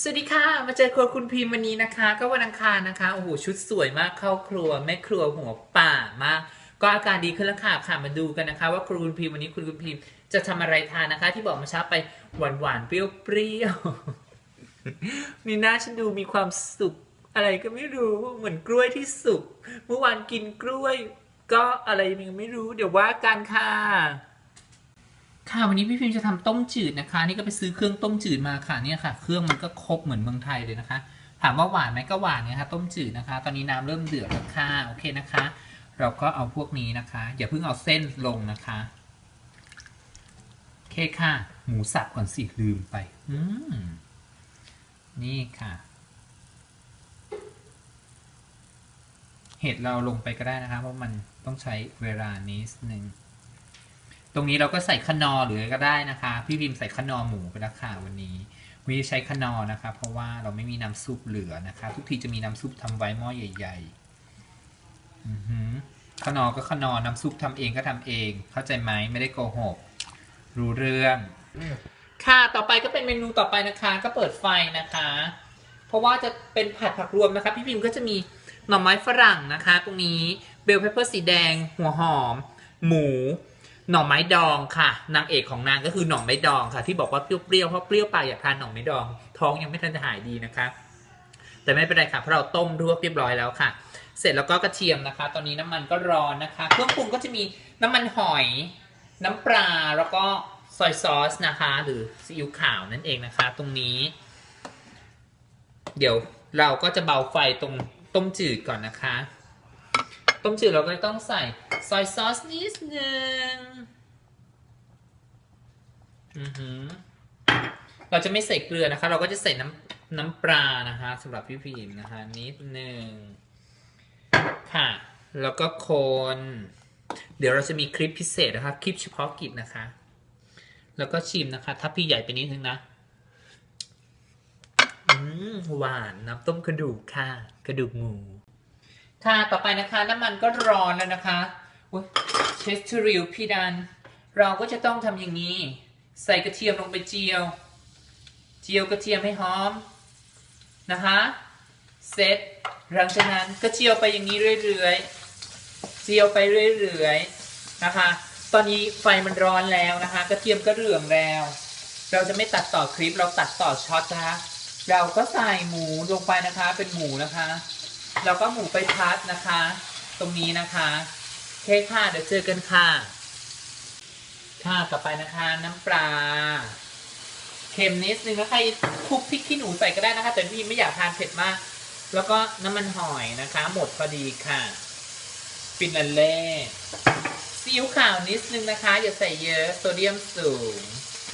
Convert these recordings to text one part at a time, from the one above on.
สวัสดีค่ะ มาเจอครัวคุณพิมวันนี้นะคะ ก็วันอังคารนะคะ โอ้โห ชุดสวยมากเข้าครัวแม่ครัวหัวป่ามาก ก็อาการดีขึ้นแล้วค่ะค่ะ มาดูกันนะคะ ว่าครูคุณพิมวันนี้คุณคุณพิมจะทำอะไรทานนะคะ ที่บอกมาช้าไปหวานหวานๆเปรี้ยวๆนี่หน้าฉันดูมีความสุข อะไรก็ไม่รู้เหมือนกล้วยที่สุกเมื่อวานกินกล้วย ก็อะไรยังไม่รู้ เดี๋ยวว่ากันค่ะ ค่ะวันนี้พี่พิมพ์จะทำต้มจืดนะคะ นี่ก็ไปซื้อเครื่องต้มจืดมาค่ะเนี่ยค่ะ เครื่องมันก็ครบเหมือนเมืองไทยเลยนะคะ ถามว่าหวานไหมก็หวานนะคะต้มจืดนะคะ ตอนนี้น้ำเริ่มเดือดแล้วค่ะโอเคนะคะ เราก็เอาพวกนี้นะคะ อย่าเพิ่งเอาเส้นลงนะคะโอเคค่ะ หมูสับก่อนสิลืมไป อืมนี่ค่ะ เห็ดเราลงไปก็ได้นะคะเพราะมันต้องใช้เวลานิดนึง ตรงนี้เราก็ใส่ขนอหรืออะไรก็ได้นะคะ พี่พิมพ์ใส่ขนอหมูไปแล้วค่ะวันนี้วันนี้ใช้ขนอนะคะ เพราะว่าเราไม่มีน้ำซุปเหลือนะคะ ทุกทีจะมีน้ำซุปทำไว้หม้อใหญ่ๆอือหือขนอก็ขนอน้ำซุปทำเองก็ทำเอง เข้าใจไหมไม่ได้โกหก รู้เรื่องค่ะต่อไปก็เป็นเมนูต่อไปนะคะ ก็เปิดไฟนะคะ เพราะว่าจะเป็นผัดผักรวมนะคะ พี่พิมพ์ก็จะมีหน่อไม้ฝรั่งนะคะ ตรงนี้เบลเพปเปอร์สีแดง หัวหอม หมู หน่อไม้ดองค่ะ นางเอกของนางก็คือหน่อไม้ดองค่ะ ที่บอกว่าเปรี้ยวๆเพราะเปรี้ยวปากอยากทานหน่อไม้ดอง ท้องยังไม่ทันจะหายดีนะคะ แต่ไม่เป็นไรค่ะเพราะเราต้มรวบเรียบร้อยแล้วค่ะ เสร็จแล้วก็กระเทียมนะคะ ตอนนี้น้ำมันก็ร้อนนะคะ เครื่องปรุงก็จะมีน้ำมันหอย น้ำปลาแล้วก็ซอยซอสนะคะ หรือซีอิ๊วขาวนั่นเองนะคะ ตรงนี้ เดี๋ยวเราก็จะเบาไฟตรงต้มจืดก่อนนะคะ ต้มจืดเราก็ต้องใส่ ซอยซอสนิดนึงอือหือเราจะไม่ใส่เกลือนะคะ เราก็จะใส่น้ำน้ำปลานะคะสำหรับพี่พิมนะคะ นิดนึงค่ะ แล้วก็คน เดี๋ยวเราจะมีคลิปพิเศษนะคะ คลิปเฉพาะกิจนะคะ แล้วก็ชิมนะคะ ถ้าพี่ใหญ่ไปนิดนึงนะอืมหวานน้ำต้มกระดูกค่ะ กระดูกหมู ค่ะ ต่อไปนะคะ น้ำมันก็ร้อนแล้วนะคะ เชสทูริลพี่ดัน เราก็จะต้องทำอย่างนี้ ใส่กระเทียมลงไปเจียว เจียวกระเทียมให้หอม นะคะเสร็จหลังจากนั้นก็เจียวไปอย่างนี้เรื่อยๆ เจียวไปเรื่อยๆ นะคะ ตอนนี้ไฟมันร้อนแล้วนะคะ กระเทียมก็เหลืองแล้ว เราจะไม่ตัดต่อคลิปเราตัดต่อช็อตนะคะ เราก็ใส่หมูลงไปนะคะ เป็นหมูนะคะ เราก็หมูไปพัดนะคะ ตรงนี้นะคะ เคค่ะเดี๋ยวเจอกันค่ะ ค่ะต่อไปนะคะน้ำปลาเค็มนิดนึงแล้วใครคลุกพริกขี้หนูใส่ก็ได้นะคะ แต่พี่ไม่อยากทานเผ็ดมาก แล้วก็น้ำมันหอยนะคะ หมดพอดีค่ะฟินาเล่ซีอิ๊วขาวนิดนึงนะคะ อย่าใส่เยอะโซเดียมสูง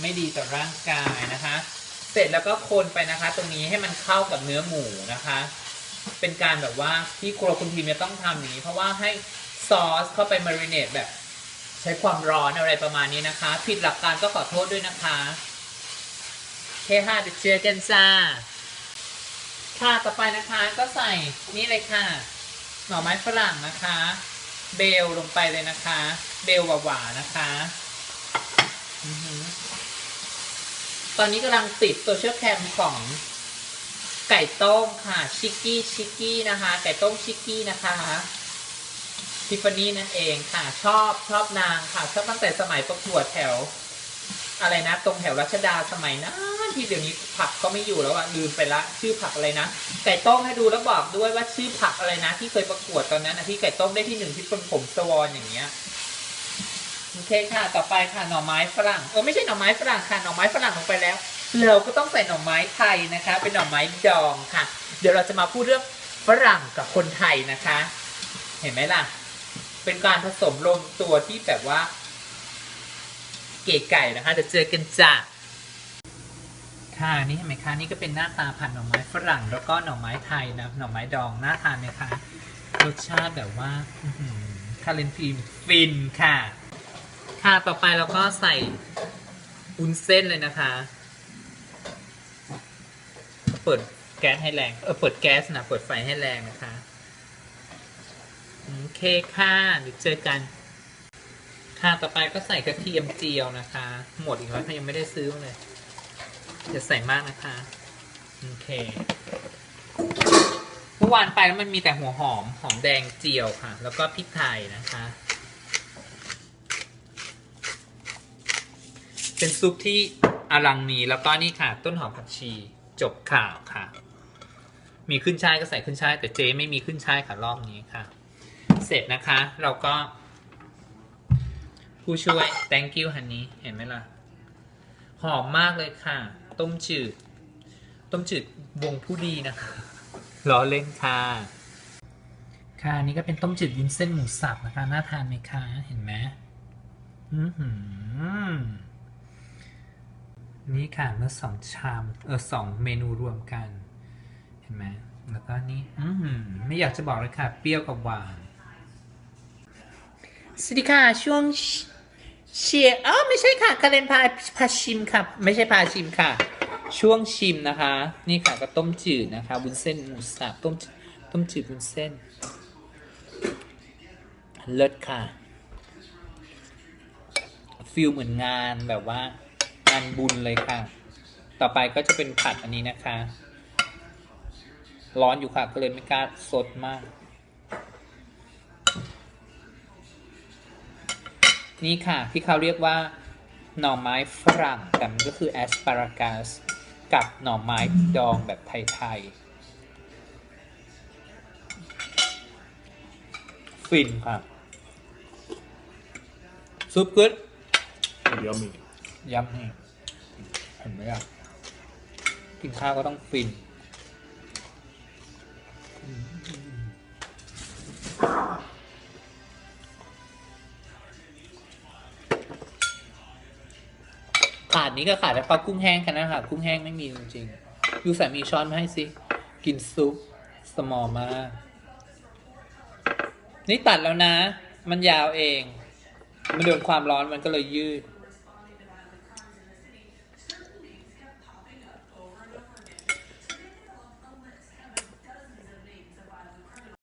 ไม่ดีต่อร่างกายนะคะ เสร็จแล้วก็คนไปนะคะ ตรงนี้ให้มันเข้ากับเนื้อหมูนะคะ เป็นการแบบว่าที่ครัวคุณพิมจะต้องทำอย่างนี้ เพราะว่าให้ ซอสเข้าไปมาริเนตแบบ ใช้ความร้อนอะไรประมาณนี้นะคะ ผิดหลักการก็ขอโทษด้วยนะคะโอเคค่ะเดี๋ยวเจอกันจ้าค่ะต่อไปนะคะก็ใส่นี่เลยค่ะ หน่อไม้ฝรั่งนะคะ เบลลงไปเลยนะคะ เบลหวานๆนะคะอตอนนี้กำลังติดโซเชียลแคมของไก่ต้มค่ะ ชิกกี้ชิกกี้นะคะ ไก่ต้มชิกกี้นะคะ ทิฟฟานี่นั่นเองค่ะชอบชอบนางค่ะชอบตั้งแต่สมัยประกวดแถว อะไรนะ ตรงแถวรัชดาสมัยนั้นที่เดี๋ยวนี้ผักก็ไม่อยู่แล้วอะลืมไปละ ชื่อผักอะไรนะไก่ต้มให้ดูแล้วบอกด้วยว่าชื่อผักอะไรนะ ที่เคยประกวดตอนนั้นนะที่ไก่ต้มได้ที่หนึ่งที่เป็นผมสวอนอย่างเงี้ยโอเคค่ะ ต่อไปค่ะหน่อไม้ฝรั่งเออไม่ใช่หน่อไม้ฝรั่งค่ะหน่อไม้ฝรั่งลงไปแล้วเราก็ต้องใส่หน่อไม้ไทยนะคะ เป็นหน่อไม้ดองค่ะ เดี๋ยวเราจะมาพูดเรื่องฝรั่งกับคนไทยนะคะ เห็นไหมล่ะ เป็นการผสมลงตัวที่แบบว่า เก๋ไก่นะคะเดี๋ยวเจอกันจ้ะค่ะนี่เห็นไหมคะนี่ก็เป็นหน้าตาผัดหน่อไม้ฝรั่ง แล้วก็หน่อไม้ไทยนะหน่อไม้ดองน่าทานไหมคะรสชาติแบบว่าคาเลนทีมฟินค่ะ ค่ะต่อไปเราก็ใส่อุนเส้นเลยนะคะ เปิดแก๊สให้แรง เออเปิดแก๊สนะ เปิดไฟให้แรงนะคะ โอเคค่ะเดี๋ยวเจอกัน ค่ะต่อไปก็ใส่กระเทียมเจียวนะคะ หมดอีกแล้วค่ยังไม่ได้ซื้อเลยอย่าใส่มากนะคะ โอเคเมื่อวานไปแล้วมันมีแต่หัวหอม หอมแดงเจียวค่ะ แล้วก็พริกไทยนะคะ เป็นซุปที่อลังมีแล้วก็นี่ค่ะ ต้นหอมผักชีจบข่าวค่ะ มีขึ้นช่ายก็ใส่ขึ้นช่ายแต่เจ๊ไม่มีขึ้นช่ายค่ะรอบนี้ค่ะ เสร็จนะคะ เราก็ ผู้ช่วย thank you ฮันนี้ เห็นไหมล่ะ หอมมากเลยค่ะ ต้มจืด ต้มจืดวงผู้ดีนะคะล้อเล่นค่ะ ค่ะอันนี่ก็เป็นต้มจืดวุ้นเส้นหมูสับนะคะ น่าทานไหมคะ เห็นไหมอือหือนี่ค่ะเมื่อสองชาม เออสองเมนูรวมกัน เห็นไหมแล้วก็นี่ อือหือไม่อยากจะบอกเลยค่ะ เปรี้ยวกับหวาน สวัสดีค่ะ ช่วงเชียร์อ๋อไม่ใช่ค่ะคาเรนพาพาชิมค่ะ ไม่ใช่พาชิมค่ะ ช่วงชิมนะคะ นี่ค่ะก็ต้มจืดนะคะวุ้นเส้นหมูสับต้มต้มจืดวุ้นเส้นเลิศค่ะฟิลเหมือนงานแบบว่างานบุญเลยค่ะ ต่อไปก็จะเป็นผัดอันนี้นะคะ ร้อนอยู่ค่ะก็เลยไม่กล้าสดมาก นี่ค่ะที่เขาเรียกว่าหน่อไม้ฝรั่งแต่มันก็คือแอสปารากัสกับหน่อไม้ดองแบบไทยๆ ฟินค่ะซุปกึด Yummy. ย้ำนี่เห็นไหมอะกินข้าวก็ต้องฟิน ขาดนี้ก็ขาดแต่ปลากุ้งแห้งกันนะคะกุ้งแห้งไม่มีจริงๆยูสามีช้อนมาให้สิ กินซุปสมอมา นี่ตัดแล้วนะ มันยาวเอง มันโดนความร้อนมันก็เลยยืด